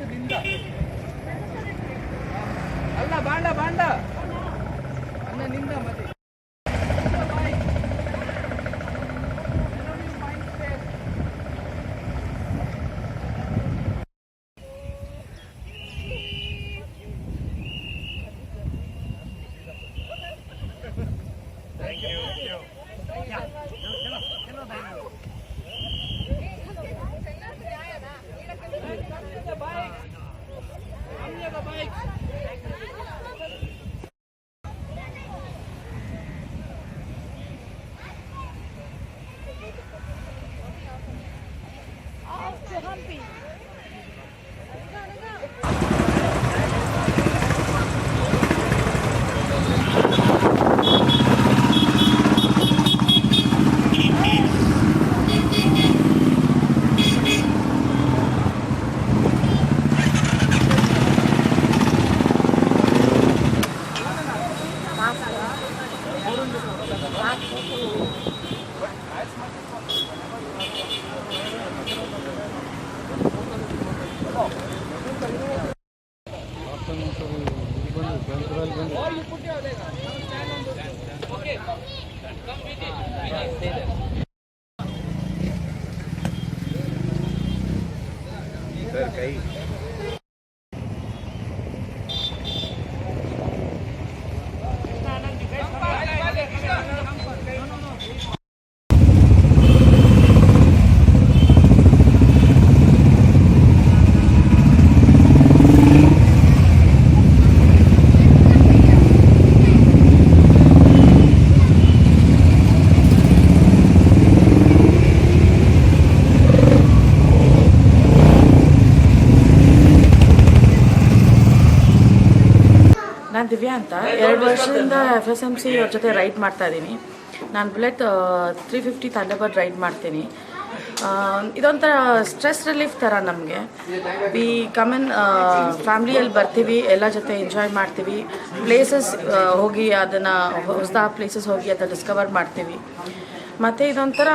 ಬೈಕ್ನಿಂದ ಅಲ್ಲ ಬಾಂಡ ಬಾಂಡ ಅನ್ನ ನಿಂದ ಮತ್ತೆ Spike. Ver que ahí. ನಾನು ದಿವ್ಯಾ ಅಂತ. ಎರಡು ವರ್ಷದಿಂದ ಎಫ್ ಎಸ್ ಎಂ ಸಿ ಅವ್ರ ಜೊತೆ ರೈಡ್ ಮಾಡ್ತಾ ಇದ್ದೀನಿ ನಾನು Bullet three fifty Thunderbird ride ಮಾಡ್ತೀನಿ. ಇದೊಂಥರ ಸ್ಟ್ರೆಸ್ ರಿಲೀಫ್ ಥರ ನಮಗೆ. ವಿ ಕಮನ್ ಫ್ಯಾಮಿಲಿಯಲ್ಲಿ ಬರ್ತೀವಿ ಎಲ್ಲ ಜೊತೆ ಎಂಜಾಯ್ ಮಾಡ್ತೀವಿ. ಪ್ಲೇಸಸ್ ಹೋಗಿ ಅದನ್ನು ಹೊಸ ಪ್ಲೇಸಸ್ ಹೋಗಿ ಅದನ್ನು ಡಿಸ್ಕವರ್ ಮಾಡ್ತೀವಿ. ಮತ್ತು ಇದೊಂಥರ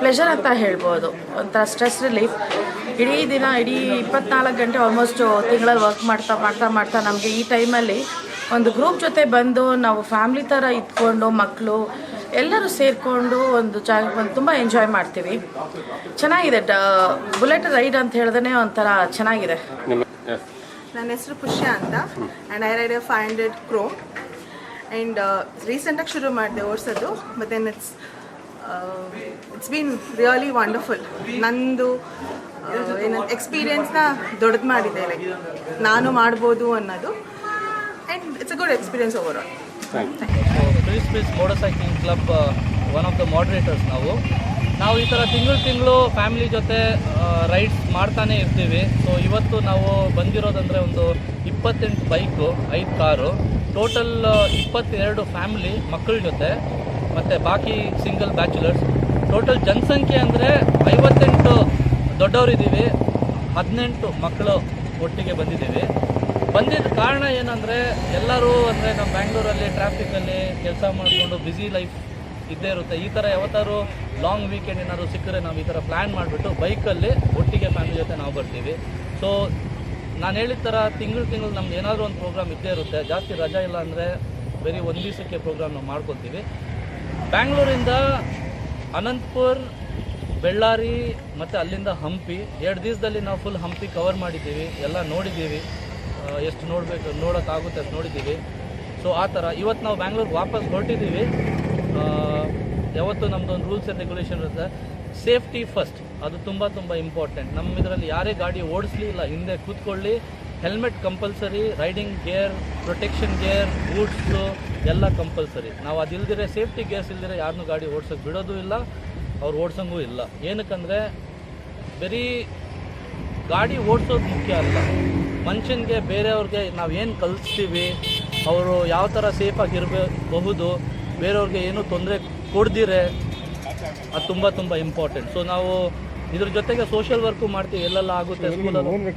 ಪ್ಲೆಷರ್ ಅಂತ ಹೇಳ್ಬೋದು. ಒಂಥರ ಸ್ಟ್ರೆಸ್ ರಿಲೀಫ್ ಇಡೀ ದಿನ ಇಡೀ ಇಪ್ಪತ್ನಾಲ್ಕು ಗಂಟೆ ಆಲ್ಮೋಸ್ಟ್ ತಿಂಗಳಲ್ಲಿ ವರ್ಕ್ ಮಾಡ್ತಾ ಮಾಡ್ತಾ ಮಾಡ್ತಾ ನಮಗೆ ಈ ಟೈಮಲ್ಲಿ ಒಂದು ಗ್ರೂಪ್ ಜೊತೆ ಬಂದು ನಾವು ಫ್ಯಾಮ್ಲಿ ಥರ ಇದ್ಕೊಂಡು ಮಕ್ಕಳು ಎಲ್ಲರೂ ಸೇರಿಕೊಂಡು ಒಂದು ಜಾಗ ಒಂದು ತುಂಬ ಎಂಜಾಯ್ ಮಾಡ್ತೀವಿ. ಚೆನ್ನಾಗಿದೆ. ಬುಲೆಟ್ ರೈಡ್ ಅಂತ ಹೇಳಿದ್ರೆ ಒಂಥರ ಚೆನ್ನಾಗಿದೆ. ನನ್ನ ಹೆಸರು ಪುಷ್ಯ ಅಂತ. And I ride five hundred crow and ರೀಸೆಂಟಾಗಿ ಶುರು ಮಾಡಿದೆ ಓಡಿಸೋದು. ಮತ್ತು then it's been really wonderful ನಂದು ಏನು ಎಕ್ಸ್ಪೀರಿಯನ್ಸ್ನ ದೊಡ್ಡದು ಮಾಡಿದೆ ಲೈಕ್ ನಾನು ಮಾಡ್ಬೋದು ಅನ್ನೋದು. And it's a good experience overall please please motorcycling club one of the moderators ನಾವು. ನಾವು ಈ ಥರ ತಿಂಗಳು ತಿಂಗಳು ಫ್ಯಾಮಿಲಿ ಜೊತೆ ರೈಡ್ಸ್ ಮಾಡ್ತಾನೆ ಇರ್ತೀವಿ. ಸೊ ಇವತ್ತು ನಾವು ಬಂದಿರೋದಂದರೆ ಒಂದು ಇಪ್ಪತ್ತೆಂಟು ಬೈಕು ಐದು ಕಾರು. ಟೋಟಲ್ ಇಪ್ಪತ್ತೆರಡು ಫ್ಯಾಮಿಲಿ ಮಕ್ಕಳ ಜೊತೆ. ಮತ್ತು ಬಾಕಿ ಸಿಂಗಲ್ ಬ್ಯಾಚುಲರ್ಸ್ ಟೋಟಲ್ ಜನಸಂಖ್ಯೆ ಅಂದರೆ ಐವತ್ತೆಂಟು ದೊಡ್ಡವರಿದ್ದೀವಿ, ಹದಿನೆಂಟು ಮಕ್ಕಳು ಒಟ್ಟಿಗೆ ಬಂದಿದ್ದೀವಿ. ಬಂದಿದ್ದ ಕಾರಣ ಏನಂದರೆ ಎಲ್ಲರೂ ಅಂದರೆ ನಮ್ಮ ಬ್ಯಾಂಗ್ಳೂರಲ್ಲಿ ಟ್ರಾಫಿಕಲ್ಲಿ ಕೆಲಸ ಮಾಡಿಕೊಂಡು ಬ್ಯುಸಿ ಲೈಫ್ ಇದ್ದೇ ಇರುತ್ತೆ. ಈ ಥರ ಯಾವತ್ತಾದ್ರು ಲಾಂಗ್ ವೀಕೆಂಡ್ ಏನಾದ್ರು ಸಿಕ್ಕರೆ ನಾವು ಈ ಥರ ಪ್ಲ್ಯಾನ್ ಮಾಡಿಬಿಟ್ಟು ಬೈಕಲ್ಲಿ ಒಟ್ಟಿಗೆ ಫ್ಯಾಮಿಲಿ ಜೊತೆ ನಾವು ಬರ್ತೀವಿ. ಸೊ ನಾನು ಹೇಳಿದ ಥರ ತಿಂಗಳು ತಿಂಗಳು ನಮ್ದು ಏನಾದರೂ ಒಂದು ಪ್ರೋಗ್ರಾಮ್ ಇದ್ದೇ ಇರುತ್ತೆ. ಜಾಸ್ತಿ ರಜಾ ಇಲ್ಲ ಅಂದರೆ ಬರೀ ಒಂದು ದಿವಸಕ್ಕೆ ಪ್ರೋಗ್ರಾಮ್ ನಾವು ಮಾಡ್ಕೊತೀವಿ ಬ್ಯಾಂಗ್ಳೂರಿಂದ ಅನಂತಪುರ್, ಬೆಳ್ಳಾರಿ ಮತ್ತು ಅಲ್ಲಿಂದ ಹಂಪಿ. ಎರಡು ದಿವಸದಲ್ಲಿ ನಾವು ಫುಲ್ ಹಂಪಿ ಕವರ್ ಮಾಡಿದ್ದೀವಿ. ಎಲ್ಲ ನೋಡಿದ್ದೀವಿ. ಎಷ್ಟು ನೋಡಬೇಕು, ನೋಡೋಕ್ಕಾಗುತ್ತೆ ಅಷ್ಟು ನೋಡಿದ್ದೀವಿ. ಸೊ ಆ ಥರ. ಇವತ್ತು ನಾವು ಬ್ಯಾಂಗ್ಳೂರ್ಗೆ ವಾಪಸ್ ಹೊರಟಿದ್ದೀವಿ. ಯಾವತ್ತು ನಮ್ಮದೊಂದು ರೂಲ್ಸ್ ಆ್ಯಂಡ್ ರೆಗ್ಯುಲೇಷನ್ ಇರುತ್ತೆ. ಸೇಫ್ಟಿ ಫಸ್ಟ್ ಅದು ತುಂಬ ತುಂಬ ಇಂಪಾರ್ಟೆಂಟ್ ನಮ್ಮ ಇದರಲ್ಲಿ ಯಾರೇ ಗಾಡಿ ಓಡಿಸ್ಲಿ ಇಲ್ಲ, ಹಿಂದೆ ಕೂತ್ಕೊಳ್ಳಿ helmet compulsory, riding gear, protection gear, boots, ಎಲ್ಲ ಕಂಪಲ್ಸರಿ. ನಾವು ಅದಿಲ್ದಿರೆ ಸೇಫ್ಟಿ ಗೇರ್ಸ್ ಇಲ್ದಿರೆ ಯಾರನ್ನೂ ಗಾಡಿ ಓಡ್ಸೋಕೆ ಬಿಡೋದು ಇಲ್ಲ, ಅವ್ರು ಓಡ್ಸಂಗೂ ಇಲ್ಲ. ಏನಕ್ಕಂದರೆ, ಬರೀ ಗಾಡಿ ಓಡಿಸೋದು ಮುಖ್ಯ ಅಲ್ಲ. ಮನುಷ್ಯನಿಗೆ ಬೇರೆಯವ್ರಿಗೆ ನಾವು ಏನು ಕಲಿಸ್ತೀವಿ, ಅವರು ಯಾವ ಥರ ಸೇಫಾಗಿ ಇರಬಹುದು ಬೇರೆಯವ್ರಿಗೆ ಏನೂ ತೊಂದರೆ ಕೊಡ್ದಿರೆ, ಅದು ತುಂಬ ತುಂಬ ಇಂಪಾರ್ಟೆಂಟ್. ಸೊ ನಾವು ಇದ್ರ ಜೊತೆಗೆ ಸೋಷಿಯಲ್ ವರ್ಕು ಮಾಡ್ತೀವಿ, ಎಲ್ಲೆಲ್ಲ ಆಗುತ್ತೆ ಸ್ಕೂಲಲ್ಲಿ